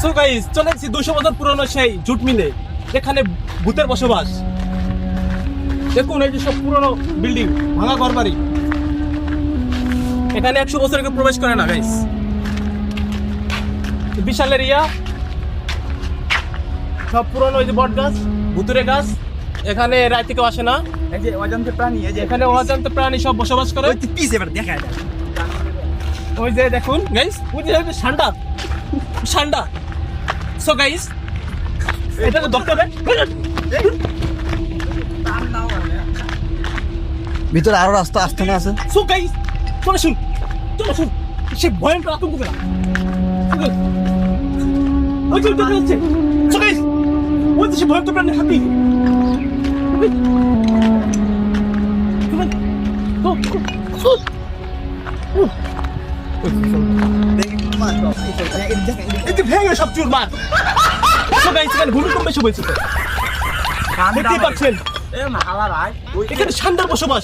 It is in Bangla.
সো গাইস চলে এসেছি দুশো বছর পুরনো সেই জুট মিলে এখানে ভূতের বসবাস। দেখুন এই যে সব পুরনো বিল্ডিং ভাঙা ঘর বাড়ি। এখানে একশো বছর কেউ প্রবেশ করে না গাইস। বিশাল এরিয়া। সব পুরনো ওই যে বট গাছ ভুতুরে গাছ। এখানে রায় কেউ আসে না। এই যে অজন্ত প্রাণী এই যে এখানে অজান্ত প্রাণী সব বসবাস করে। ওই পিস এবার দেখা যায়। ওই যে দেখুন গাইস ওই যে ঠান্ডা ঠান্ডা সো গাইস এটা তো ধরতে হবে ভিতরে আরো রাস্তা আসতে না আছে সো গাইস চলে শুন চলে শুন সে ভয়ঙ্কর আতঙ্ক পেলাম ওই যে দেখা যাচ্ছে সো গাইস ওই যে সে ভয়ঙ্কর প্রাণী হাতি এই যে ভেঙে সব চুর মার। সো কেন এখানে কম বেশি হয়েছে তো। দেখতেই পাচ্ছেন। এখানে ঠান্ডার বসবাস।